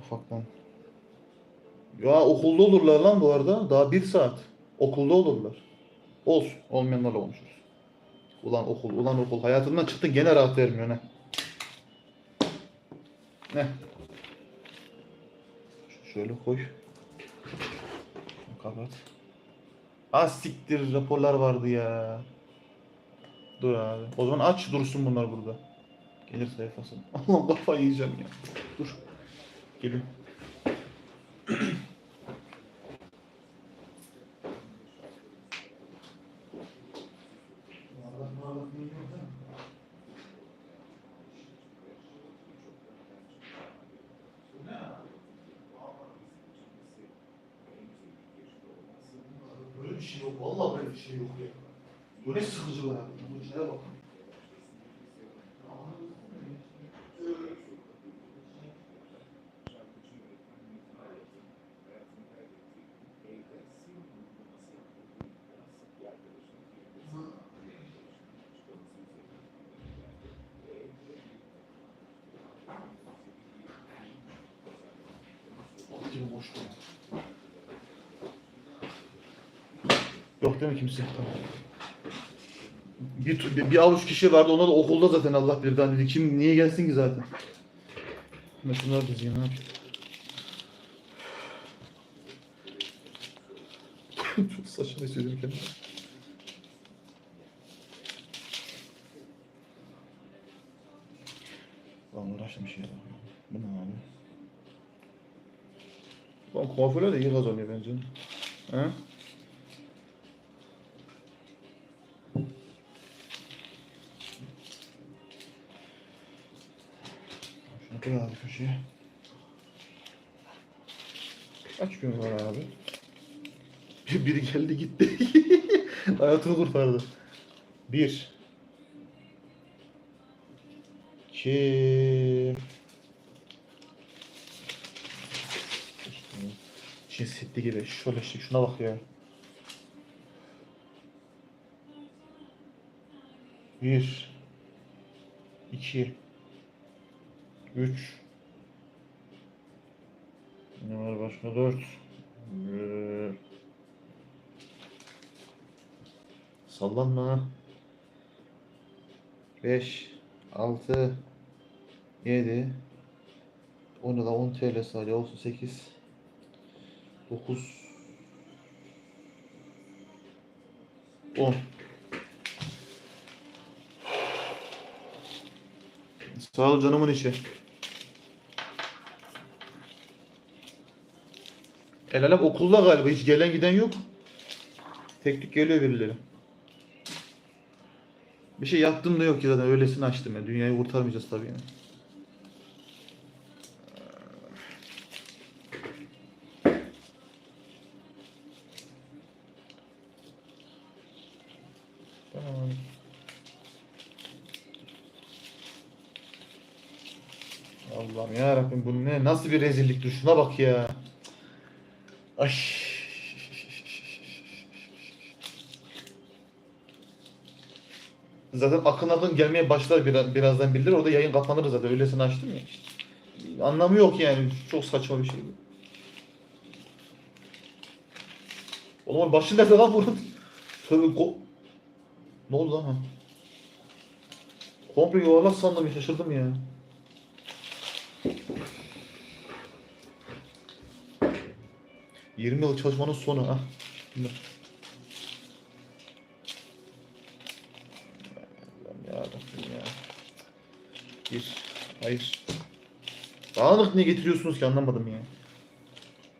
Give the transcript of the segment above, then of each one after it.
Ufaktan. Ya okulda olurlar lan bu arada. Daha bir saat. Okulda olurlar. Olsun. Olmayanlarla konuşuruz. Ulan okul, ulan okul. Hayatından çıktın gene rahat vermiyor ne? Ne? Şöyle koy. Kapat. Ah siktir raporlar vardı ya. Dur abi. O zaman aç dursun bunlar burada. Gelir sayfası. Allah'ım kafayı yiyeceğim ya. Dur. Gelin. Böyle bir şey yok. Vallahi böyle bir şey yok ya. Bu ne sıkıcı var. Bu içine bak. Bakayım boş mu? Yok değil mi kimse? Tamam. Bir, bir, bir avuç kişi vardı ona da okulda zaten Allah daha dedi. Kim niye gelsin ki zaten? Ben şunları dizeyim ne yapayım? Çok saçma hissediyorum kendimi. Lan uğraştım bir şey. Bu ne abi? Lan kuaföre de iyi kazanıyor bence. He? Şunu koy abi köşeye. Kaç gün var abi? Bir- Biri geldi gitti. Hayatını kurtardı. Bir. İki. Çin Seddi gibi. Şöyle işte şuna bak ya. Bir. iki, Üç. Ne var başka? Dört. Ee, sallanma. Beş. Altı. Yedi. Onu da 10 TL sadece olsun. Sekiz. 9 10 Sağ ol canımın içi. El alem okulda galiba hiç gelen giden yok. Tek tük geliyor birileri. Bir şey yaptım da yok ki zaten öylesini açtım ya. Dünyayı kurtarmayacağız tabii yani. Allah'ım ya Rabbim bu ne nasıl bir rezilliktir şuna bak ya. Ay. Zaten akın akın gelmeye başlar biraz, birazdan bildir. Orada yayın kapanır zaten. Öylesine açtım ya. Anlamı yok yani. Çok saçma bir şey. Oğlum başı nerede lan bunun? Tövbe ko... Ne oldu lan? Komple yuvarlak sandım şaşırdım ya. Yirmi yıl çalışmanın sonu ha. Bir. Hayır. Dağınık niye getiriyorsunuz ki anlamadım ya.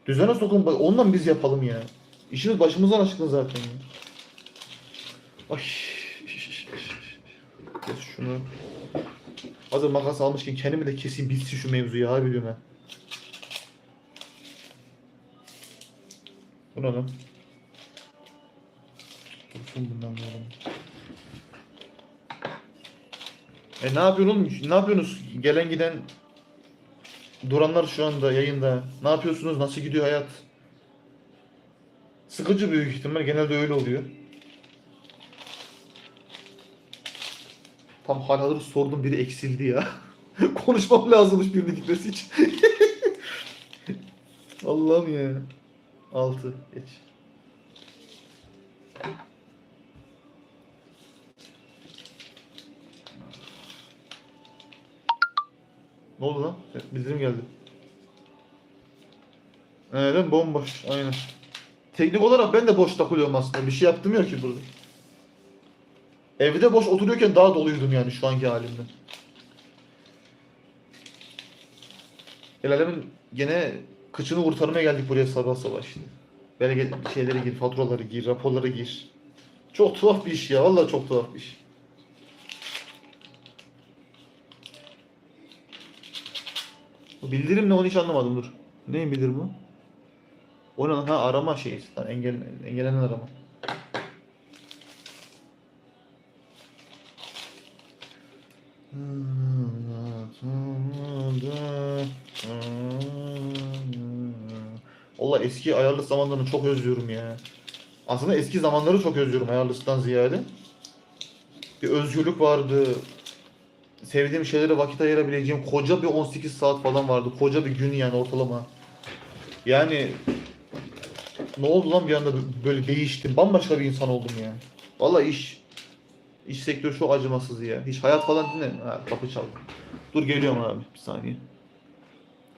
Düzene sokun ondan biz yapalım ya. İşimiz başımızdan aşkın zaten ya. Ay. Kes şunu. Hazır makas almışken kendimi de keseyim bitsin şu mevzuyu harbi diyorum ha. Bu ne lan? Dursun bundan da. E ne yapıyorsun? Ne yapıyorsunuz? Gelen giden duranlar şu anda yayında. Ne yapıyorsunuz? Nasıl gidiyor hayat? Sıkıcı büyük ihtimal. Genelde öyle oluyor. Tam hal hazır sordum biri eksildi ya. Konuşmam lazımmış birinin gitmesi için. Allah'ım ya. 6 geç. Ne oldu lan? Bildirim geldi. Evet bomboş. Aynen. Teknik olarak ben de boş takılıyorum aslında. Bir şey yaptım yok ki burada. Evde boş oturuyorken daha doluydum yani şu anki halimden. El gene kıçını kurtarmaya geldik buraya sabah sabah şimdi. Böyle gel- şeyleri gir, faturaları gir, raporları gir. Çok tuhaf bir iş ya. Vallahi çok tuhaf bir iş. Bu bildirim ne onu hiç anlamadım dur. Neyin bildirimi o? O ne lan? Ha arama şeyi. Engel, engellenen arama. Valla eski ayarlı zamanlarını çok özlüyorum ya. Aslında eski zamanları çok özlüyorum ayarlısından ziyade. Bir özgürlük vardı. Sevdiğim şeylere vakit ayırabileceğim koca bir 18 saat falan vardı. Koca bir gün yani ortalama. Yani ne oldu lan bir anda böyle değiştim. Bambaşka bir insan oldum ya. Valla iş iş sektörü çok acımasız ya. Hiç hayat falan mi? Ha, kapı çaldı. Dur geliyorum abi bir saniye.